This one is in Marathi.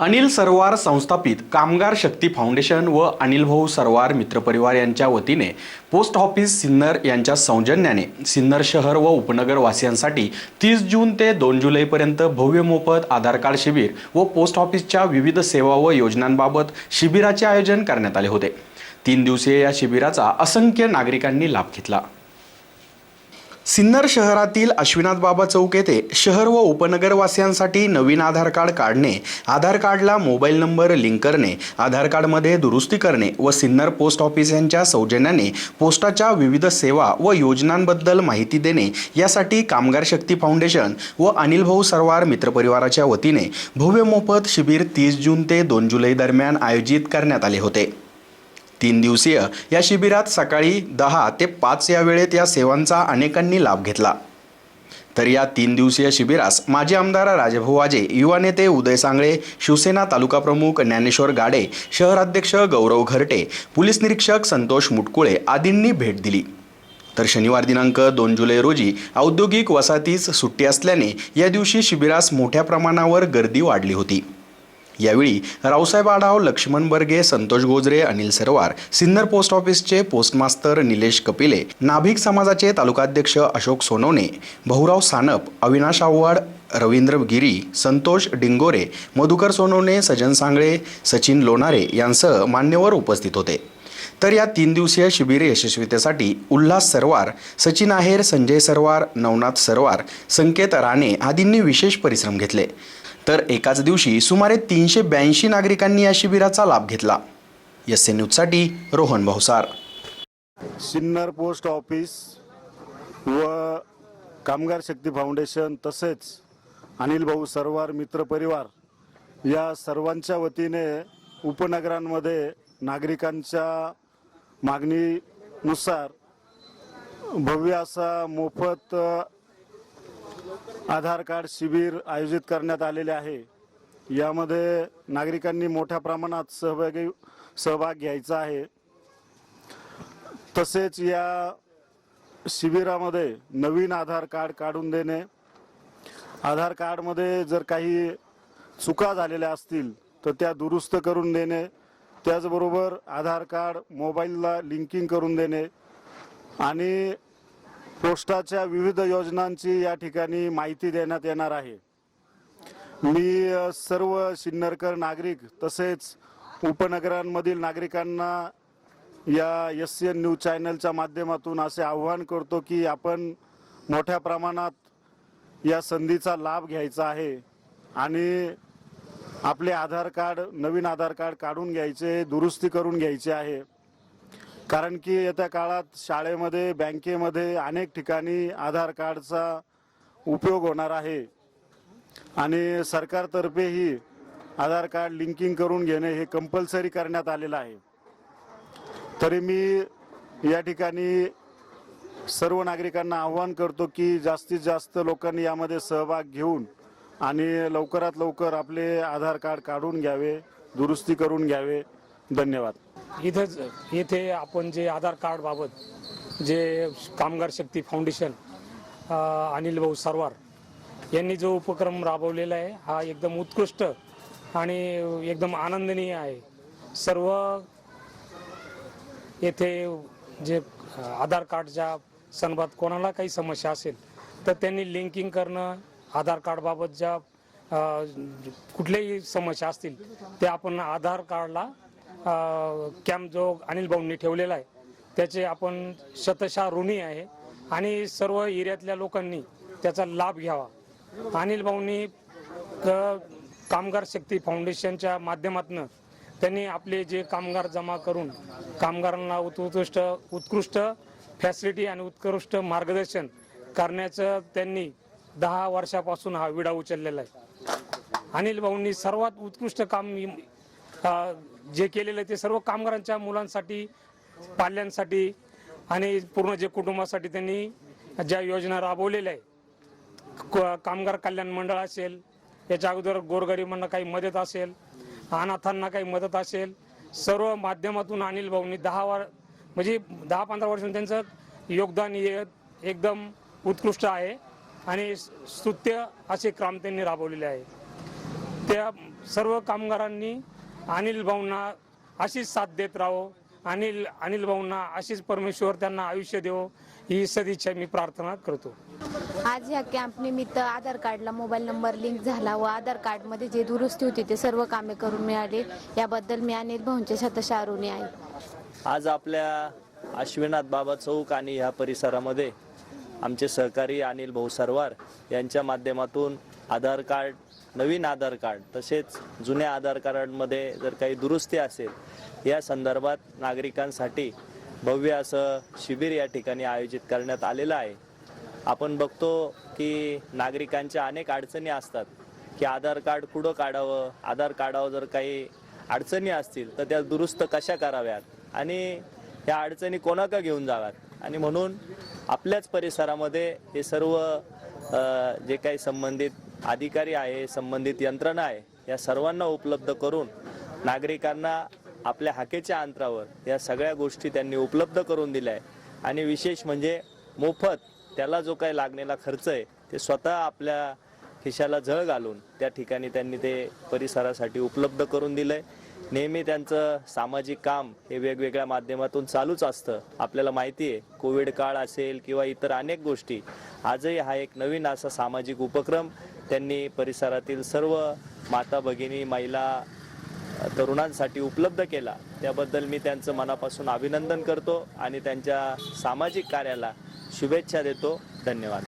अनिल सरवार संस्थापित कामगार शक्ती फाउंडेशन व अनिल भाऊ सरवार मित्रपरिवार यांच्या वतीने पोस्ट ऑफिस सिन्नर यांच्या सौजन्याने सिन्नर शहर व उपनगरवासियांसाठी तीस जून ते दोन जुलैपर्यंत भव्य मोफत आधार कार्ड शिबिर व पोस्ट ऑफिसच्या विविध सेवा व योजनांबाबत शिबिराचे आयोजन करण्यात आले होते. तीन दिवसीय या शिबिराचा असंख्य नागरिकांनी लाभ घेतला. सिन्नर शहरातील अश्विनाथ बाबा चौक येथे शहर व उपनगरवासियांसाठी नवीन आधार कार्ड काढणे आधार कार्डला मोबाईल नंबर लिंक करणे आधार कार्डमध्ये दुरुस्ती करणे व सिन्नर पोस्ट ऑफिस यांच्या सौजन्याने पोस्टाच्या विविध सेवा व योजनांबद्दल माहिती देणे यासाठी कामगार शक्ती फाउंडेशन व अनिल भाऊ सरवार मित्रपरिवाराच्या वतीने भव्य मोफत शिबिर तीस जून ते दोन जुलै दरम्यान आयोजित करण्यात आले होते. तीन दिवसीय या शिबिरात सकाळी दहा ते पाच या वेळेत या सेवांचा अनेकांनी लाभ घेतला. तर या तीन दिवसीय शिबिरास माजी आमदार राजभाऊ वाजे युवा नेते उदय सांगळे शिवसेना तालुका प्रमुख ज्ञानेश्वर गाडे शहराध्यक्ष गौरव घरटे पोलीस निरीक्षक संतोष मुटकुळे आदींनी भेट दिली. तर शनिवार दिनांक दोन जुलै रोजी औद्योगिक वसाहतीस सुट्टी असल्याने या दिवशी शिबिरास मोठ्या प्रमाणावर गर्दी वाढली होती. यावेळी रावसाहेब आढाव लक्ष्मण बर्गे संतोष गोजरे अनिल सरवार सिन्नर पोस्ट ऑफिसचे पोस्टमास्तर निलेश कपिले नाभिक समाजाचे तालुकाध्यक्ष अशोक सोनवणे भाऊराव सानप अविनाश आव्हाड रवींद्र गिरी संतोष डिंगोरे मधुकर सोनवणे सजन सांगळे सचिन लोणारे यांसह मान्यवर उपस्थित होते. तर या तीन दिवसीय शिबिर यशस्वीतेसाठी उल्हास सरवार सचिन आहेर संजय सरवार नवनाथ सरवार संकेत राणे आदींनी विशेष परिश्रम घेतले. तर एकाच दिवशी सुमारे तीनशे ब्याऐंशी नागरिकांनी या शिबिराचा लाभ घेतला. एस एन न्यूजसाठी रोहन भाऊसार सिन्नर पोस्ट ऑफिस व कामगार शक्ती फाउंडेशन तसेच अनिल भाऊ सरवार मित्र परिवार या सर्वांच्या वतीने उपनगरांमध्ये नागरिकांच्या मागणीनुसार भव्य असा मोफत आधार कार्ड शिबिर आयोजित करण्यात आलेले आहे. यामध्ये नागरिकांनी मोठ्या प्रमाणात सहभागी सहभाग घ्यायचा आहे. तसेच या शिबिरामध्ये नवीन आधार कार्ड काढून देणे आधार कार्डमध्ये जर काही चुका झालेल्या असतील तर त्या दुरुस्त करून देणे त्याचबरोबर आधार कार्ड मोबाईलला लिंकिंग करून देणे आणि पोस्टाच्या विविध योजनांची या ठिकाणी माहिती देण्यात येणार आहे. मी सर्व सिन्नरकर नागरिक तसेच उपनगरांमधील नागरिकांना या एस एन न्यूज चॅनलच्या माध्यमातून असे आव्हान करतो की आपण मोठ्या प्रमाणात या संधीचा लाभ घ्यायचा आहे आणि आपले आधार कार्ड नवीन आधार कार्ड काढून घ्यायचे दुरुस्ती करून घ्यायचे आहे. कारण की येत्या काळात शाळेमध्ये बँकेमध्ये अनेक ठिकाणी आधार कार्डचा उपयोग होणार आहे. आणि सरकारतर्फेही आधार कार्ड लिंकिंग करून घेणे हे कंपल्सरी करण्यात आलेलं आहे. तरी मी या ठिकाणी सर्व नागरिकांना आव्हान करतो की जास्तीत जास्त लोकांनी यामध्ये सहभाग घेऊन आणि लवकरात लवकर आपले आधार कार्ड काढून घ्यावे दुरुस्ती करून घ्यावे. धन्यवाद. इथंच येथे आपण जे आधार कार्ड बाबत जे कामगार शक्ती फाउंडेशन अनिल भाऊ सरवार यांनी जो उपक्रम राबवलेला आहे हा एकदम उत्कृष्ट आणि एकदम आनंदनीय आहे. सर्व येथे जे आधार कार्डच्या संदर्भात कोणाला काही समस्या असेल तर त्यांनी लिंकिंग करणं आधार कार्डबाबत ज्या कुठल्याही समस्या असतील ते आपण आधार कार्डला कॅम्प जो अनिल भाऊंनी ठेवलेला आहे त्याचे आपण शतशा ऋणी आहे आणि सर्व एरियातल्या लोकांनी त्याचा लाभ घ्यावा. अनिल भाऊंनी कामगार शक्ती फाउंडेशनच्या माध्यमातून त्यांनी आपले जे कामगार जमा करून कामगारांना उत्कृष्ट उत्कृष्ट फॅसिलिटी आणि उत्कृष्ट मार्गदर्शन करण्याचं त्यांनी दहा वर्षापासून हा विडा उचललेला आहे. अनिल भाऊंनी सर्वात उत्कृष्ट काम जे केलेलं आहे ते सर्व कामगारांच्या मुलांसाठी पाल्यांसाठी आणि पूर्ण जे कुटुंबासाठी त्यांनी ज्या योजना राबवलेल्या आहे क- कामगार कल्याण मंडळ असेल याच्या अगोदर गोरगरिबांना काही मदत असेल अनाथांना काही मदत असेल सर्व माध्यमातून अनिल भाऊंनी दहा वर म्हणजे दहा पंधरा वर्षांनी त्यांचं योगदान हे एकदम उत्कृष्ट आहे आणि स्तुत्य असे काम त्यांनी राबवलेले आहे. त्या सर्व कामगारांनी अनिल भाऊंना अशीच साथ देत राहो. अनिल अनिल भाऊंना अशीच परमेश्वर त्यांना आयुष्य देवो ही सदिच्छा मी प्रार्थना करतो. आज ह्या कॅम्प निमित्त आधार कार्डला मोबाईल नंबर लिंक झाला व आधार कार्डमध्ये जे दुरुस्ती होती ते सर्व कामे करून मिळाली. याबद्दल मी अनिल भाऊंचे शतशः ऋणी आहे. आज आपल्या अश्विनाथ बाबा चौक आणि ह्या परिसरामध्ये आमचे सहकारी अनिल भाऊ सरवार यांच्या माध्यमातून आधार कार्ड नवीन आधार कार्ड तसेच जुन्या आधार कार्डमध्ये जर काही दुरुस्ती असेल या संदर्भात नागरिकांसाठी भव्य असं शिबिर या ठिकाणी आयोजित करण्यात आलेलं आहे. आपण बघतो की नागरिकांच्या अनेक अडचणी असतात की आधार कार्ड कुठं काढावं? आधार कार्डावर जर काही अडचणी असतील तर त्या दुरुस्त कशा कराव्यात? आणि ह्या अडचणी कोणाका घेऊन जाव्यात? आणि म्हणून आपल्याच परिसरामध्ये हे सर्व जे काही संबंधित अधिकारी आहे संबंधित यंत्रणा आहे या सर्वांना उपलब्ध करून नागरिकांना आपल्या हाकेच्या अंतरावर या सगळ्या गोष्टी त्यांनी उपलब्ध करून दिल्या आहे. आणि विशेष म्हणजे मोफत त्याला जो काही लागलेला खर्च आहे ते स्वतः आपल्या खिशाला झळ घालून त्या ठिकाणी त्यांनी ते परिसरासाठी उपलब्ध करून दिलं आहे नेहमी त्यांचं सामाजिक काम हे वेगवेगळ्या माध्यमातून चालूच असतं. आपल्याला माहिती आहे कोविड काळ असेल किंवा इतर अनेक गोष्टी आजही हा एक नवीन असा सामाजिक उपक्रम त्यांनी परिसरातील सर्व माता भगिनी महिला तरुणांसाठी उपलब्ध केला. त्याबद्दल मी त्यांचं मनापासून अभिनंदन करतो आणि त्यांच्या सामाजिक कार्याला शुभेच्छा देतो. धन्यवाद.